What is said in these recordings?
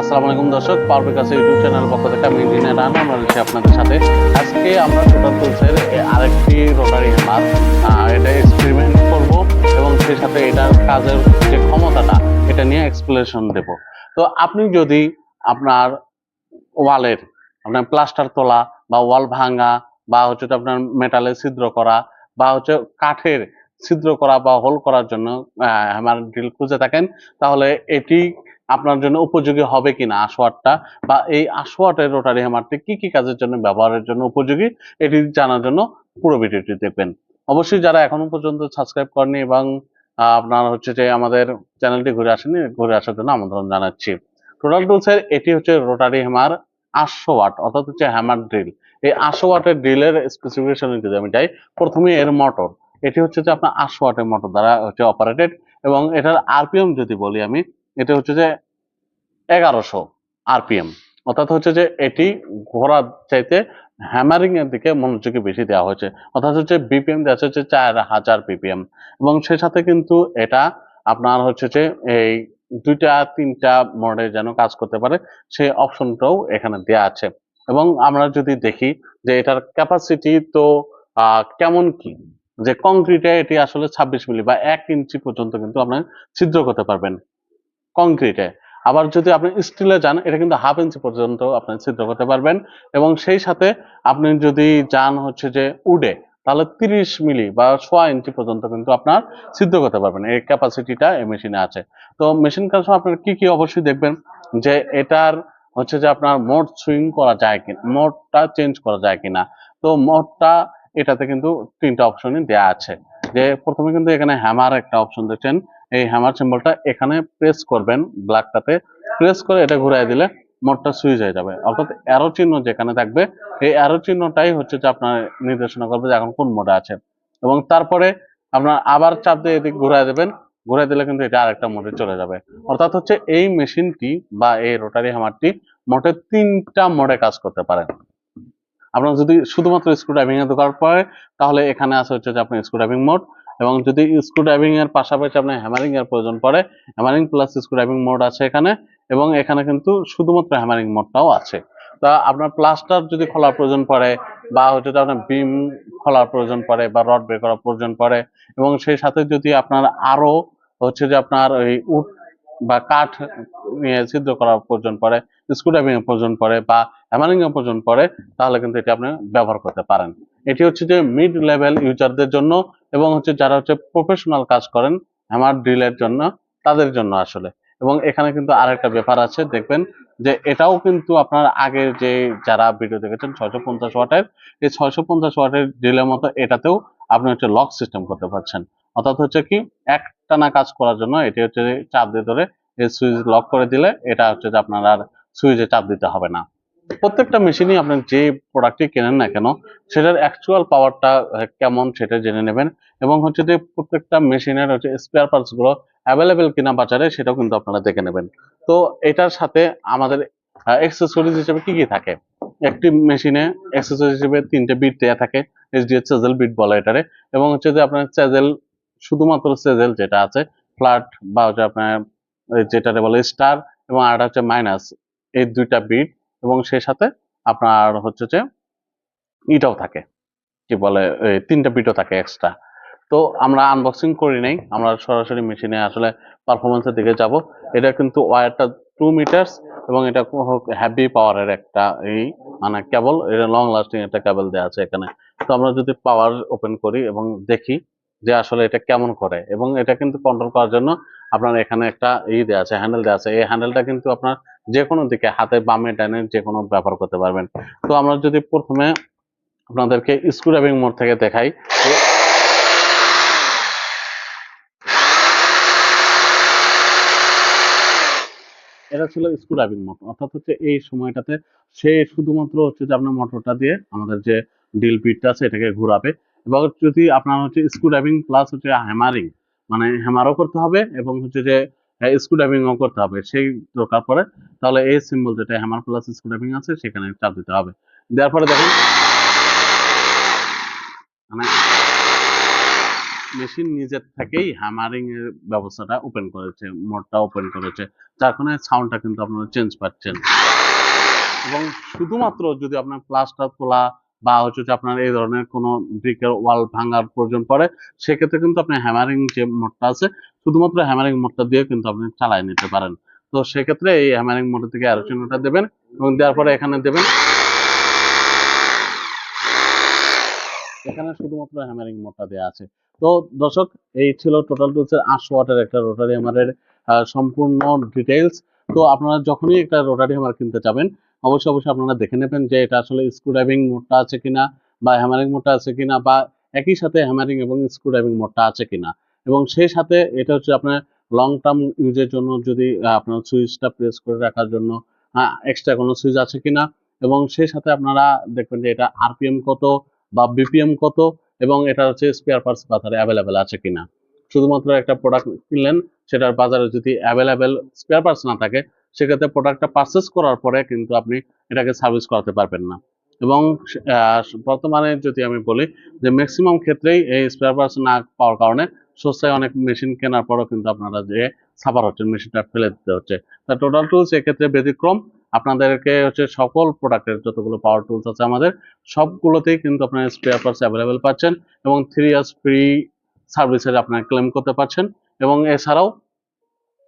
আসসালামু আলাইকুম দর্শক পারফেক্ট কাছে ইউটিউব চ্যানেল পক্ষ থেকে আমি ইঞ্জিনিয়ার রানা, আমরা রয়েছি আপনাদের সাথে। আজকে আমরা টোটাল টুলসের আরেকটি রোটারি হ্যামার এটা এক্সপেরিমেন্ট করব এবং সেই সাথে এটার কাজের যে ক্ষমতাটা, এটা নিয়ে এক্সপ্লেনেশন দেব। তো আপনি যদি আপনার ওয়ালের, আপনার প্লাস্টার তোলা বা ওয়াল ভাঙা বা হচ্ছে আপনার মেটালে ছিদ্র করা বা হচ্ছে কাঠের ছিদ্র করা বা হোল করার জন্য হ্যামার ড্রিল খুঁজে থাকেন, তাহলে এটি আপনার জন্য উপযোগী হবে কিনা আশোয়ারটা বা এই আশোয়াটের রোটারি হ্যামারটি কি কি কাজের জন্য ব্যবহারের জন্য উপযোগী, এটি জানার জন্য পুরো ভিডিওটি দেখবেন। অবশ্যই যারা এখনও পর্যন্ত সাবস্ক্রাইব করেনি এবং আপনার হচ্ছে যে আমাদের চ্যানেলটি ঘুরে আসেনি ঘুরে আসার জন্য আমন্ত্রণ জানাচ্ছি। টোটাল টুলসের এটি হচ্ছে রোটারি হ্যামার আটশো ওয়াট অর্থাৎ হচ্ছে হ্যামার ড্রিল এই আটশো ওয়াটের ড্রিলের স্পেসিফিকেশন যদি আমি যাই প্রথমে এর মোটর এটি হচ্ছে যে আপনার আটশো ওয়াটের মোটর দ্বারা হচ্ছে অপারেটেড এবং এটার আরপিএম যদি বলি আমি এটা হচ্ছে যে এগারোশো আরপিএম। অর্থাৎ হচ্ছে যে এটি ঘোড়ার চাইতে হ্যামারিং এর দিকে মনোযোগী বেশি দেওয়া হয়েছে। অর্থাৎ হচ্ছে বিপিএম দেওয়া হচ্ছে চার হাজার বিপিএম এবং সে সাথে কিন্তু এটা আপনার হচ্ছে যে এই দুইটা, তিনটা মোডে যেন কাজ করতে পারে সেই অপশনটাও এখানে দেওয়া আছে। এবং আমরা যদি দেখি যে এটার ক্যাপাসিটি তো কেমন কি? যে কংক্রিটে এটি আসলে ছাব্বিশ মিলি বা এক ইঞ্চি পর্যন্ত কিন্তু আপনার ছিদ্র করতে পারবেন। কংক্রিটে আবার যদি আপনি স্টিলে যান, এটা কিন্তু হাফ ইঞ্চি পর্যন্ত আপনি ছিদ্র করতে পারবেন এবং সেই সাথে আপনি যদি যান হচ্ছে যে উডে, তাহলে তিরিশ মিলি বা সোয়া ইঞ্চি পর্যন্ত কিন্তু আপনার সিদ্ধ করতে পারবেন। এই ক্যাপাসিটিটা এই মেশিনে আছে। তো মেশিন কাজ আপনার কি কি অবশ্যই দেখবেন? যে এটার হচ্ছে যে আপনার মোড সুইং করা যায় কিনা মোডটা চেঞ্জ করা যায় কিনা। তো মোডটা এটাতে কিন্তু তিনটা অপশনই দেয়া আছে। যে প্রথমে কিন্তু এখানে হ্যামার একটা অপশন দেখছেন এই হ্যামার সিম্বলটা এখানে প্রেস করবেন ব্ল্যাকটাতে প্রেস করে এটা ঘুরাই দিলে মোডটা সুইচ হয়ে যাবে। অর্থাৎ অ্যারো চিহ্ন যেখানে থাকবে, এই অ্যারো চিহ্নটাই হচ্ছে যে আপনার নির্দেশনা করবে যে এখন কোন মোডে আছে। এবং তারপরে আপনার আবার চাপ দিয়ে এদিক ঘুরাই দেবেন, ঘুরাই দিলে কিন্তু এটা আরেকটা মোডে চলে যাবে। অর্থাৎ হচ্ছে এই মেশিনটি বা এই রোটারি হ্যামারটি মোটে তিনটা মোডে কাজ করতে পারে। আপনার যদি শুধুমাত্র স্ক্রু ড্রাইভিং এর দরকার পড়ে, তাহলে এখানে আছে হচ্ছে যে আপনার স্ক্রু ড্রাইভিং মোড এবং যদি স্ক্রু ড্রাইভিং এর পাশাপাশি আপনার হ্যামারিং এর প্রয়োজন পড়ে hammering plus screw driving mode আছে এখানে এবং এখানে কিন্তু শুধুমাত্র হ্যামারিং মোডটাও আছে। তা আপনার প্লাস্টার যদি খোলার প্রয়োজন পড়ে বা হচ্ছে আপনার বিম খোলার প্রয়োজন পড়ে বা রড বের করার প্রয়োজন পড়ে এবং সেই সাথে যদি আপনার আরও হচ্ছে যে আপনার ওই উড বা কাঠ নিয়ে ছিদ্র করার প্রয়োজন পড়ে স্ক্রু ড্রাইভিং এর প্রয়োজন পড়ে বা হ্যামারিং এর প্রয়োজন পড়ে, তাহলে কিন্তু এটি আপনি ব্যবহার করতে পারেন। এটি হচ্ছে যে মিড লেভেল ইউজারদের জন্য এবং হচ্ছে যারা হচ্ছে প্রফেশনাল কাজ করেন হ্যামার ড্রিলের জন্য, তাদের জন্য আসলে। এবং এখানে কিন্তু আরেকটা ব্যাপার আছে, দেখবেন যে এটাও কিন্তু আপনার আগের যে যারা ভিডিও দেখেছেন ছয়শো পঞ্চাশ ওয়াটের, এই ছয়শো পঞ্চাশ ওয়াটের ড্রিলের মতো এটাতেও আপনি হচ্ছে লক সিস্টেম করতে পারছেন। অর্থাৎ হচ্ছে কি, একটানা কাজ করার জন্য এটি হচ্ছে চাপ দিয়ে ধরে এই সুইচ লক করে দিলে এটা হচ্ছে যে আপনার আর সুইচে চাপ দিতে হবে না। প্রত্যেকটা মেশিনই আপনার যে প্রোডাক্টটি কেনেন না কেন, সেটার অ্যাকচুয়াল পাওয়ারটা কেমন সেটা জেনে নেবেন। এবং হচ্ছে যে প্রত্যেকটা মেশিনের হচ্ছে স্পেয়ার পার্টসগুলো অ্যাভেলেবেল কিনা বাজারে, সেটাও কিন্তু আপনারা দেখে নেবেন। তো এটার সাথে আমাদের অ্যাক্সেসরিজ হিসেবে কি কি থাকে? একটি মেশিনে অ্যাক্সেসরিজ হিসেবে তিনটে বিট দেওয়া থাকে এইচডিএফ চেজেল বিট বলে এটারে। এবং হচ্ছে যে আপনার চেজেল শুধুমাত্র চেজেল যেটা আছে ফ্ল্যাট বা হচ্ছে আপনার, যেটারে বলে স্টার এবং আরেকটা হচ্ছে মাইনাস এই দুইটা বিট এবং সেই সাথে আপনার হচ্ছে যে ইটাও থাকে। কি বলে তিনটা বিটও থাকে এক্সট্রা তো আমরা আনবক্সিং করি নাই, আমরা সরাসরি মেশিনে আসলে পারফরমেন্সের দিকে যাব। এটা কিন্তু ওয়ারটা টু মিটার্স এবং এটা হ্যাভি পাওয়ারের একটা এই মানে কেবল এটা লং লাস্টিং একটা কেবল দেওয়া আছে এখানে। তো আমরা যদি পাওয়ার ওপেন করি এবং দেখি যে আসলে এটা কেমন করে, এবং এটা কিন্তু কন্ট্রোল করার জন্য আপনার এখানে একটা ই দেওয়া আছে হ্যান্ডেল দেওয়া আছে। এই হ্যান্ডেলটা কিন্তু আপনার যে কোনো দিকে, হাতে, বামে, ডানে যে কোনো ব্যবহার করতে পারবেন। তো আমরা যদি প্রথমে আপনাদেরকে স্ক্রু ড্রাইভিং মোড থেকে দেখাই এটা ছিল স্ক্রু ড্রাইভিং মোটর অর্থাৎ হচ্ছে এই সময়টাতে সে শুধুমাত্র হচ্ছে যে আপনার মোটরটা দিয়ে আমাদের যে ডিল পিটটা আছে, এটাকে ঘোরাবে। এবং যদি আপনার হচ্ছে স্ক্রু ড্রাইভিং প্লাস হচ্ছে হ্যামারিং মানে হ্যামারও করতে হবে এবং হচ্ছে যে স্ক্রু ড্রাইভিংও করতে হবে। সেই দরকার পড়ে, তাহলে এই সিম্বল যেটা হ্যামার প্লাস স্ক্রু ড্রাইভিং আছে, সেখানে চাপ দিতে হবে। দেওয়ার পরে দেখেন মানে মেশিন নিজের থেকেই হ্যামারিং এর ব্যবস্থাটা ওপেন করেছে মোডটা ওপেন করেছে। যার কারণে সাউন্ডটা কিন্তু আপনারা চেঞ্জ পাচ্ছেন। এবং শুধুমাত্র যদি আপনার প্লাসটা তোলা বা হচ্ছে আপনার এই ধরনের কোনো ব্রিকের ওয়াল ভাঙার প্রয়োজন পড়ে, সেক্ষেত্রে কিন্তু আপনি হ্যামারিং যে মোডটা আছে, শুধুমাত্র হ্যামারিং মোডটা দিয়ে কিন্তু আপনি চালাই নিতে পারেন। তো সেক্ষেত্রে এই হ্যামারিং মোড থেকে আরও চিহ্নটা দেবেন এবং দেওয়ার পরে এখানে দেবেন এখানে শুধুমাত্র হ্যামারিং মোডটা দেওয়া আছে। তো দর্শক, এই ছিল টোটাল টুলসের আটশো ওয়াটের একটা রোটারি হ্যামারের সম্পূর্ণ ডিটেলস তো আপনারা যখনই একটা রোটারি হ্যামার কিনতে যাবেন অবশ্যই অবশ্যই আপনারা দেখে নেবেন যে এটা আসলে স্ক্রু ড্রাইভিং মোডটা আছে কিনা বা হ্যামারিং মোডটা আছে কিনা বা একই সাথে হ্যামারিং এবং স্ক্রু ড্রাইভিং মোডটা আছে কিনা। এবং সেই সাথে এটা হচ্ছে আপনার লং টার্ম ইউজের জন্য যদি আপনার সুইচটা প্রেস করে রাখার জন্য এক্সট্রা কোনো সুইচ আছে কিনা এবং সেই সাথে আপনারা দেখবেন যে এটা আরপিএম কত বা বিপিএম কত এবং এটা হচ্ছে স্পেয়ার পার্টস বাজারে অ্যাভেলেবেল আছে কিনা। শুধুমাত্র একটা প্রোডাক্ট কিনলেন, সেটার বাজারে যদি অ্যাভেলেবেল স্পেয়ার পার্টস না থাকে সেক্ষেত্রে প্রোডাক্টটা পারচেস করার পরে কিন্তু আপনি এটাকে সার্ভিস করাতে পারবেন না। এবং বর্তমানে যদি আমি বলি যে ম্যাক্সিমাম ক্ষেত্রেই এই স্পেয়ার পার্টস না পাওয়ার কারণে সস্তায় অনেক মেশিন কেনার পরও কিন্তু আপনারা যে সাফার হচ্ছেন মেশিনটা ফেলে দিতে হচ্ছে। তা টোটাল টুলস এক্ষেত্রে ব্যতিক্রম। আপনাদেরকে হচ্ছে সকল প্রোডাক্টের যতগুলো পাওয়ার টুলস আছে আমাদের, সবগুলোতেই কিন্তু আপনার স্পেয়ার পার্টস অ্যাভেলেবেল পাচ্ছেন এবং থ্রি ইয়ার্স ফ্রি সার্ভিসের আপনারা ক্লেম করতে পারছেন। এবং এছাড়াও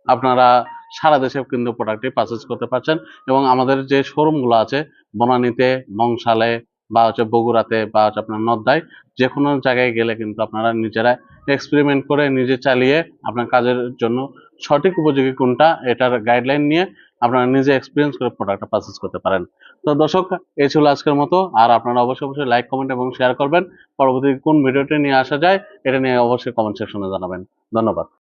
আপনারা সারা দেশে কিন্তু প্রোডাক্টটি পারচেস করতে পারছেন এবং আমাদের যে শোরুমগুলো আছে, বনানীতে, বংশালে বা হচ্ছে বগুড়াতে বা হচ্ছে আপনার নদ্দায় যে কোনো জায়গায় গেলে কিন্তু আপনারা নিজেরা এক্সপেরিমেন্ট করে নিজে চালিয়ে আপনার কাজের জন্য সঠিক উপযোগী কোনটা এটার গাইডলাইন নিয়ে আপনারা নিজে এক্সপিরিয়েন্স করে প্রোডাক্টটা পারচেস করতে পারেন। তো দর্শক, এই ছিল আজকের মতো। আর আপনারা অবশ্যই অবশ্যই লাইক কমেন্ট এবং শেয়ার করবেন। পরবর্তী কোন ভিডিওটি নিয়ে আসা যায়, এটা নিয়ে অবশ্যই কমেন্ট সেকশনে জানাবেন। ধন্যবাদ।